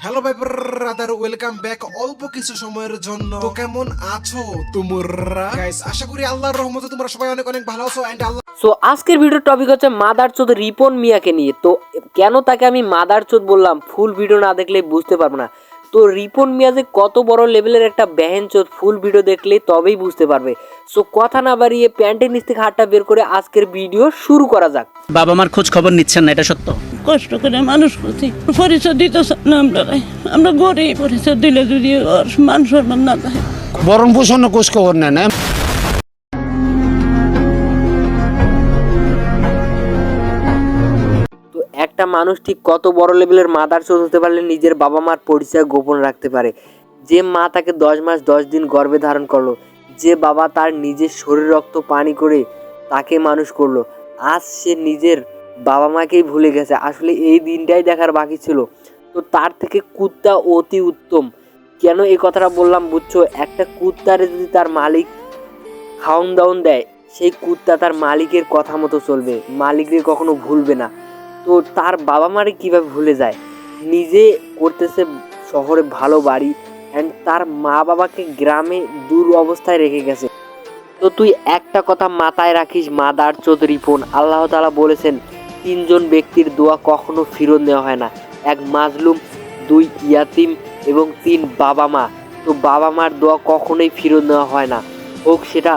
Hello ভাই brother welcome back অল্প কিছু সময়ের জন্য। তো কেমন আছো তোমরা? গাইস আশা করি আল্লাহর রহমতে তোমরা সবাই অনেক অনেক ভালো আছো এন্ড আল্লাহ সো আজকের ভিডিওর টপিক হচ্ছে মাদার চোদ রিপন মিয়াকে নিয়ে। তো কেন তাকে আমি মাদার চোদ বললাম? ফুল ভিডিও না দেখলে বুঝতে পারব না। তো রিপন মিয়া যে কত বড় লেভেলের একটা ব্যাহেন চোদ ফুল ভিডিও দেখলে তবেই বুঝতে পারবে। সো কথা না বাড়িয়ে প্যান্টের নিচ থেকে হাতটা বের করে আজকের ভিডিও শুরু করা যাক। বাবা মার খোঁজ খবর নিচ্ছেন না এটা সত্য? কষ্ট করে মানুষ করছি পরিচয় দিতে চান না আমরা আমরা গরিব পরিচয় দিলে যদি ওর মান না থাকে। বরণ পোষণ কোষ খবর নেন? একটা মানুষ ঠিক কত বড় লেভেলের মাদার চোদ হতে পারলে নিজের বাবা মার পরিচয় গোপন রাখতে পারে। যে মা তাকে দশ মাস দশ দিন গর্ভে ধারণ করল যে বাবা তার নিজের শরীর রক্ত পানি করে তাকে মানুষ করল আজ সে নিজের বাবা মাকেই ভুলে গেছে। আসলে এই দিনটাই দেখার বাকি ছিল। তো তার থেকে কুত্তা অতি উত্তম। কেন এই কথাটা বললাম বুঝছ? একটা কুত্তারে যদি তার মালিক খাওন দাওন দেয়, সেই কুত্তা তার মালিকের কথা মতো চলবে। মালিকদের কখনো ভুলবে না। তো তার বাবা মারে কীভাবে ভুলে যায়? নিজে করতেছে শহরে ভালো বাড়ি অ্যান্ড তার মা বাবাকে গ্রামে দূর অবস্থায় রেখে গেছে। তো তুই একটা কথা মাথায় রাখিস, মাদার চৌধুরী বোন আল্লাহ তালা বলেছেন তিনজন ব্যক্তির দোয়া কখনো ফিরত নেওয়া হয় না। এক মাজলুম, দুই ইয়াতিম এবং তিন বাবা মা। তো বাবা মার দোয়া কখনোই ফিরত নেওয়া হয় না। হোক সেটা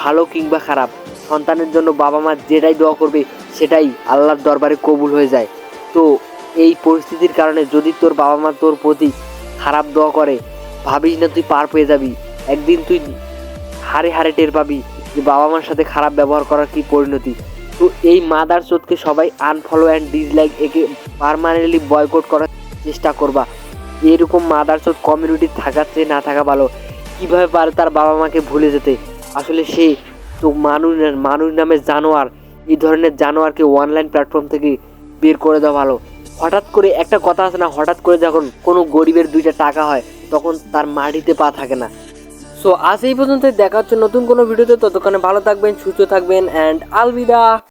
ভালো কিংবা খারাপ, সন্তানের জন্য বাবা মা যেটাই দোয়া করবে সেটাই আল্লাহর দরবারে কবুল হয়ে যায়। তো এই পরিস্থিতির কারণে যদি তোর বাবা মা তোর প্রতি খারাপ দোয়া করে, ভাবিস না তুই পার পেয়ে যাবি। একদিন তুই হারে হারে টের পাবি যে বাবা মার সাথে খারাপ ব্যবহার করার কি পরিণতি। তো এই মাদার চোদকে সবাই আনফলো অ্যান্ড ডিসলাইক একে পারমানেন্টলি বয়কট করার চেষ্টা করবা। এরকম মাদার চোদ কমিউনিটি থাকার চেয়ে না থাকা ভালো। কীভাবে পারে তার বাবা মাকে ভুলে যেতে? আসলে সে তো মানুষ মানুষ নামে জানোয়ার। এই ধরনের জানোয়ারকে অনলাইন প্ল্যাটফর্ম থেকে বের করে দেওয়া ভালো। হঠাৎ করে একটা কথা আছে না, হঠাৎ করে যখন কোনো গরিবের দুইটা টাকা হয়, তখন তার মাটিতে পা থাকে না। সো আজ এই পর্যন্ত দেখা হচ্ছে নতুন কোনো ভিডিওতে। ততক্ষণে ভালো থাকবেন, সুস্থ থাকবেন অ্যান্ড আলবিদা।